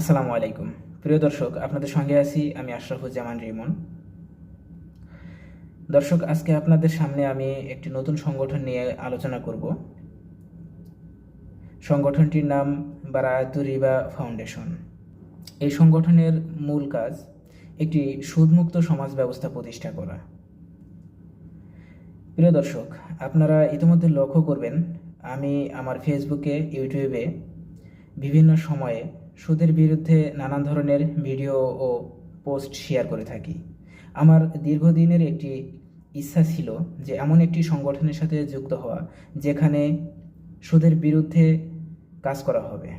আসসালামু আলাইকুম। প্রিয় দর্শক, আপনাদের সঙ্গে আছি আমি আশরাফুজ্জামান রিমন। দর্শক, আজকে আপনাদের সামনে আমি একটি নতুন সংগঠন নিয়ে আলোচনা করব। সংগঠনটির নাম বারায়াতু রিবা ফাউন্ডেশন। এই সংগঠনের মূল কাজ একটি সুদমুক্ত সমাজ ব্যবস্থা প্রতিষ্ঠা করা। প্রিয় দর্শক, আপনারা ইতিমধ্যে লক্ষ্য করবেন, আমি আমার ফেসবুকে, ইউটিউবে বিভিন্ন সময়ে সুদের বিরুদ্ধে নানান ধরনের ভিডিও ও পোস্ট শেয়ার করে থাকি। আমার দীর্ঘদিনের একটি ইচ্ছা ছিল যে এমন একটি সংগঠনের সাথে যুক্ত হওয়া, যেখানে সুদের বিরুদ্ধে কাজ করা হবে।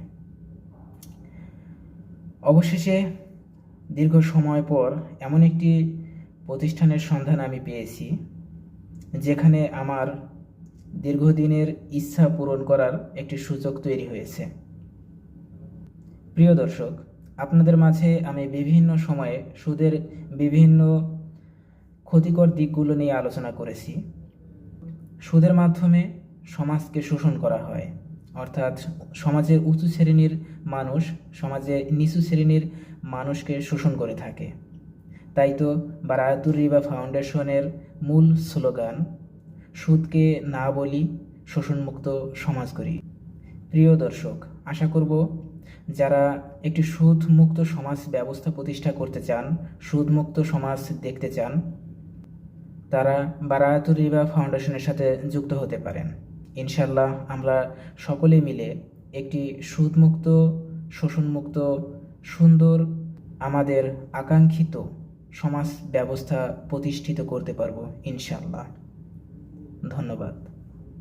অবশেষে দীর্ঘ সময় পর এমন একটি প্রতিষ্ঠানের সন্ধান আমি পেয়েছি, যেখানে আমার দীর্ঘদিনের ইচ্ছা পূরণ করার একটি সুযোগ তৈরি হয়েছে। প্রিয় দর্শক, আপনাদের মাঝে আমি বিভিন্ন সময়ে সুদের বিভিন্ন ক্ষতিকর দিকগুলো নিয়ে আলোচনা করেছি। সুদের মাধ্যমে সমাজকে শোষণ করা হয়। অর্থাৎ সমাজের উঁচু শ্রেণির মানুষ সমাজে নিচু শ্রেণির মানুষকে শোষণ করে থাকে। তাই তো বারায়াতুর রিবা ফাউন্ডেশনের মূল স্লোগান, সুদকে না বলি শোষণমুক্ত সমাজ করি। প্রিয় দর্শক, আশা করব যারা একটি সুদমুক্ত সমাজ ব্যবস্থা প্রতিষ্ঠা করতে চান সুদমুক্ত সমাজ দেখতে চান, তারা বারায়াতুর রিবা ফাউন্ডেশনের সাথে যুক্ত হতে পারেন। ইনশাল্লাহ আমরা সকলে মিলে একটি সুদমুক্ত শোষণমুক্ত, সুন্দর, আমাদের আকাঙ্ক্ষিত সমাজ ব্যবস্থা প্রতিষ্ঠিত করতে পারব ইনশাল্লাহ ধন্যবাদ।